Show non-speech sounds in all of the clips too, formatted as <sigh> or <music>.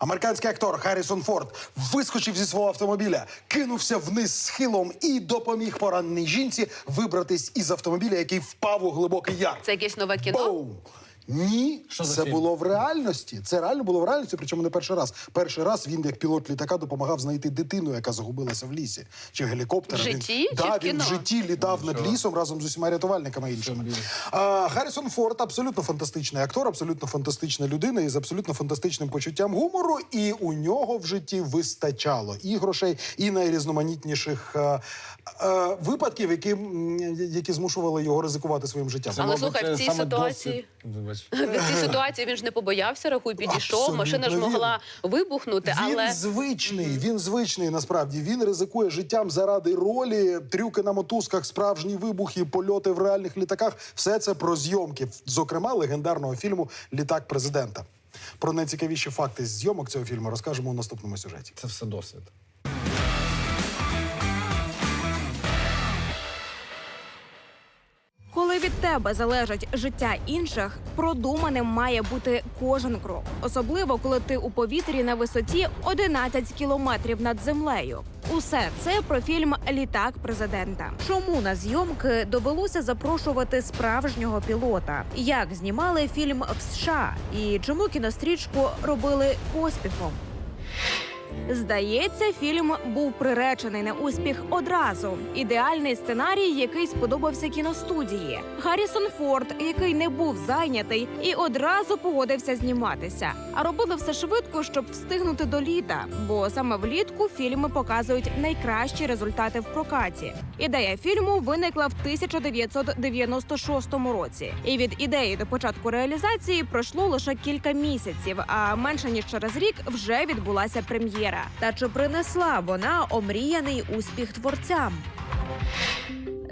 Американський актор Харрісон Форд вискочив зі свого автомобіля, кинувся вниз схилом і допоміг пораненій жінці вибратись із автомобіля, який впав у глибокий яр. Це якесь нове кіно? Боум! Ні, Що за це фільм? було в реальності. Це реально було в реальності, причому не перший раз. Перший раз він, як пілот літака, допомагав знайти дитину, яка загубилася в лісі. Чи гелікоптера. В Він- чи да, в він кіно? в житті літав над лісом разом з усіма рятувальниками іншими. А, Харрісон Форд абсолютно фантастичний актор, абсолютно фантастична людина із абсолютно фантастичним почуттям гумору. І у нього в житті вистачало і грошей, і найрізноманітніших е, е, випадків, які, які змушували його ризикувати своїм життям. Але слухай, в цій саме ситуації- досвід. <laughs> В цій ситуації він ж не побоявся, рахуй, підійшов. Абсолютно Машина ж могла вибухнути, Він але звичний, він звичний насправді. Він ризикує життям заради ролі, трюки на мотузках, справжні вибухи, польоти в реальних літаках. Все це про зйомки, зокрема легендарного фільму Літак президента. Про найцікавіші факти з зйомок цього фільму розкажемо у наступному сюжеті. Це все досвід. Від тебе залежить життя інших, продуманим має бути кожен крок, особливо коли ти у повітрі на висоті 11 кілометрів над землею. Усе це про фільм Літак президента. Чому на зйомки довелося запрошувати справжнього пілота? Як знімали фільм в США? І чому кінострічку робили поспіхом? Здається, фільм був приречений на успіх одразу. Ідеальний сценарій, який сподобався кіностудії. Гаррісон Форд, який не був зайнятий, і одразу погодився зніматися. А робили все швидко, щоб встигнути до літа. Бо саме влітку фільми показують найкращі результати в прокаті. Ідея фільму виникла в 1996 році, і від ідеї до початку реалізації пройшло лише кілька місяців. А менше ніж через рік вже відбулася прем'єра. Та чи принесла вона омріяний успіх творцям?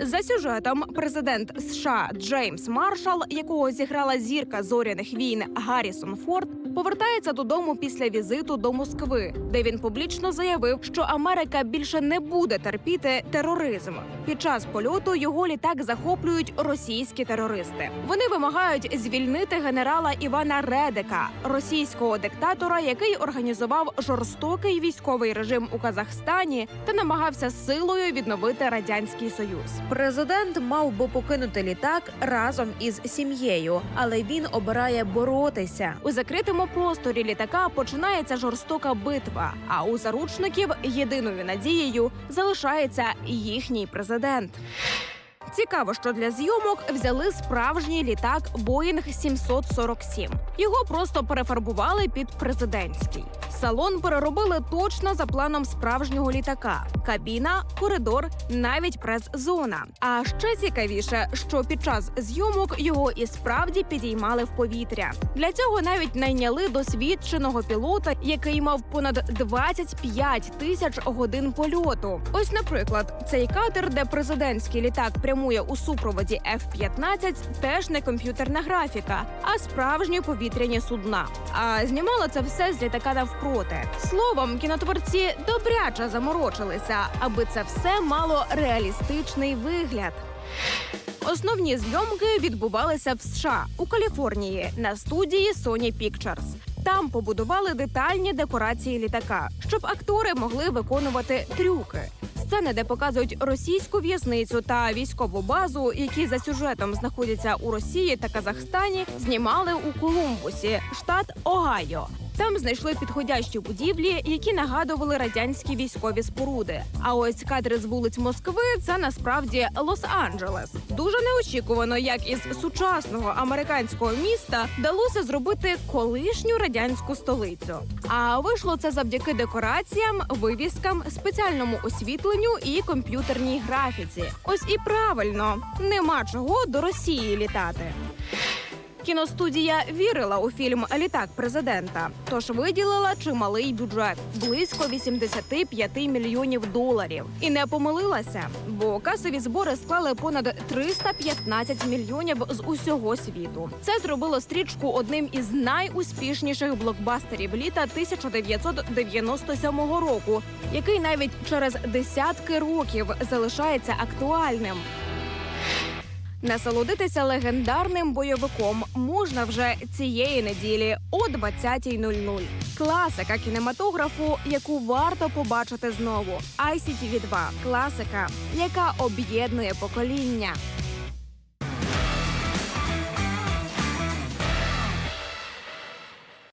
За сюжетом президент США Джеймс Маршал, якого зіграла зірка зоряних війн Гаррісон Форд, повертається додому після візиту до Москви, де він публічно заявив, що Америка більше не буде терпіти тероризм. Під час польоту його літак захоплюють російські терористи. Вони вимагають звільнити генерала Івана Редека, російського диктатора, який організував жорстокий військовий режим у Казахстані та намагався силою відновити радянський союз. Президент мав би покинути літак разом із сім'єю, але він обирає боротися. У закритому просторі літака починається жорстока битва. А у заручників єдиною надією залишається їхній президент. Цікаво, що для зйомок взяли справжній літак Боїнг 747. Його просто перефарбували під президентський. Салон переробили точно за планом справжнього літака: кабіна, коридор, навіть прес-зона. А ще цікавіше, що під час зйомок його і справді підіймали в повітря. Для цього навіть найняли досвідченого пілота, який мав понад 25 тисяч годин польоту. Ось, наприклад, цей катер, де президентський літак прямує у супроводі F-15, теж не комп'ютерна графіка, а справжні повітряні судна. А знімало це все з літака навпроти. Словом, кінотворці добряче заморочилися, аби це все мало реалістичний вигляд. Основні зйомки відбувалися в США у Каліфорнії на студії Sony Pictures. Там побудували детальні декорації літака, щоб актори могли виконувати трюки. Сцени, де показують російську в'язницю та військову базу, які за сюжетом знаходяться у Росії та Казахстані, знімали у Колумбусі, штат Огайо. Там знайшли підходящі будівлі, які нагадували радянські військові споруди. А ось кадри з вулиць Москви це насправді Лос-Анджелес. Дуже неочікувано, як із сучасного американського міста вдалося зробити колишню радянську столицю. А вийшло це завдяки декораціям, вивіскам, спеціальному освітленню і комп'ютерній графіці. Ось і правильно, нема чого до Росії літати. Кіностудія вірила у фільм Літак президента, тож виділила чималий бюджет близько 85 мільйонів доларів. І не помилилася, бо касові збори склали понад 315 мільйонів з усього світу. Це зробило стрічку одним із найуспішніших блокбастерів літа 1997 року, який навіть через десятки років залишається актуальним. Насолодитися легендарним бойовиком можна вже цієї неділі о 20.00. Класика кінематографу, яку варто побачити знову. ICTV 2 – класика, яка об'єднує покоління.